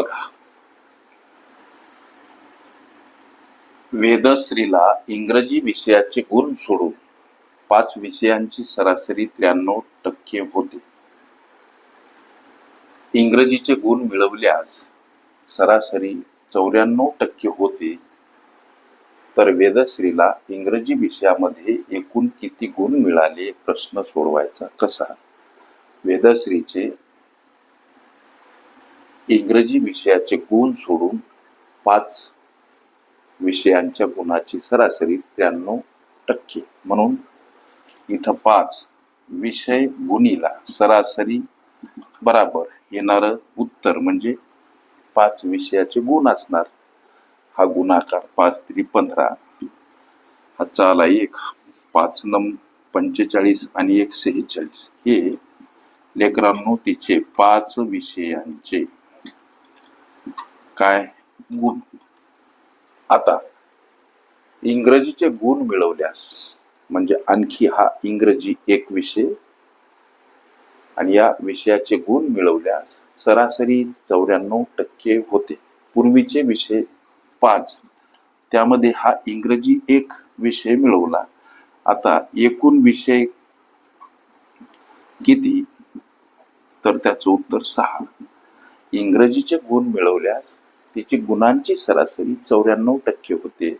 बघा. वेदश्रीला इंग्रजी विषयाचे गुण सोडून पाच विषयांची सरासरी त्र्याण्णव टक्के होते. इंग्रजीचे गुण मिळवल्यास सरासरी चौऱ्याण्णव टक्के होते. तर वेदश्रीला इंग्रजी विषयामध्ये एकूण किती गुण मिळाले? प्रश्न सोडवायचा कसा? वेदश्रीचे इंग्रजी विषयाचे गुण सोडून पाच विषयांच्या गुणाची सरासरी त्र्याण्णव टक्के. म्हणून इथं पाच विषय गुणीला सरासरी बराबर येणार उत्तर म्हणजे पाच विषयाचे गुण असणार. हा गुणाकार पाच त्रि पंधरा हा चाला एक पाच नम पंचेचाळीस आणि एक सेहेचाळीस. हे लेकरांनो तिचे पाच विषयांचे काय गुण? आता इंग्रजीचे गुण मिळवल्यास म्हणजे आणखी हा इंग्रजी एक विषय आणि या विषयाचे गुण मिळवल्यास सरासरी चौऱ्याण्णव टक्के होते. पूर्वीचे विषय पाच. त्यामध्ये हा इंग्रजी एक विषय मिळवला. आता एकूण विषय किती? तर त्याचं उत्तर सहा. इंग्रजीचे गुण मिळवल्यास त्याची गुणांची सरासरी चौऱ्याण्णव टक्के होते.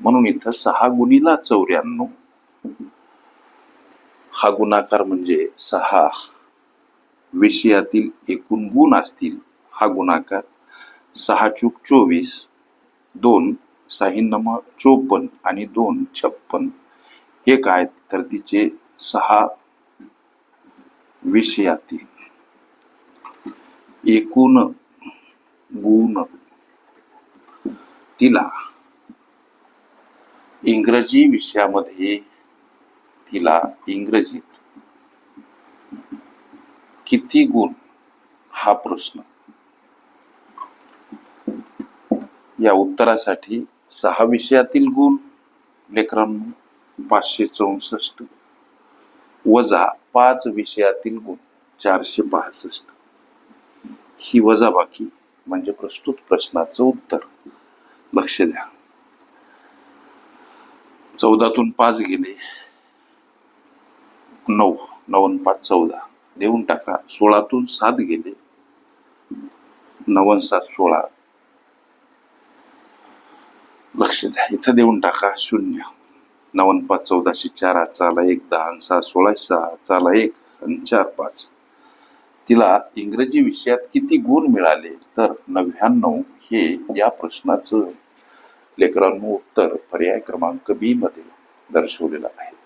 म्हणून इथं सहा गुणीला चौऱ्याण्णव. हा गुणाकार म्हणजे सहा. विषयातील एकूण गुण असतील हा गुणाकार सहा चूक चोवीस दोन साहिन्नम चोपन्न आणि दोन छप्पन हे काय? तर तिचे सहा विषयातील एकूण गुण तिला इंग्रजी विषयामध्ये तिला इंग्रजीत किती गुण हा प्रश्न? या उत्तरासाठी सहा विषयातील गुण लेखन पाचशे चौसष्ट. वजा पाच विषयातील गुण चारशे पासष्ट ही वजाबाकी म्हणजे प्रस्तुत प्रश्नाचं उत्तर. लक्ष द्या. चौदातून पाच गेले. नऊ नवन पाच चौदा. देऊन टाका. सोळातून सात गेले. नवन सात सोळा. लक्ष द्या. इथं देऊन टाका. शून्य. नवन पाच चौदाशे चार चाला एक दहा सहा सोळा सहा चाला एक आणि चार पाच. तिला इंग्रजी विषयात किती गुण मिळाले तर नव्याण्णव हे या प्रश्नाचं लेकरांनो उत्तर पर्याय क्रमांक बी मध्ये दर्शवलेलं आहे.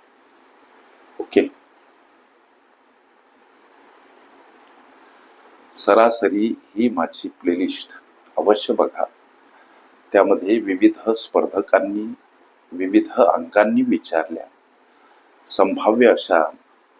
ओके सरासरी ही माझी प्लेलिस्ट अवश्य बघा. त्यामध्ये विविध स्पर्धकांनी विविध अंकांनी विचारल्या. संभाव्य अशा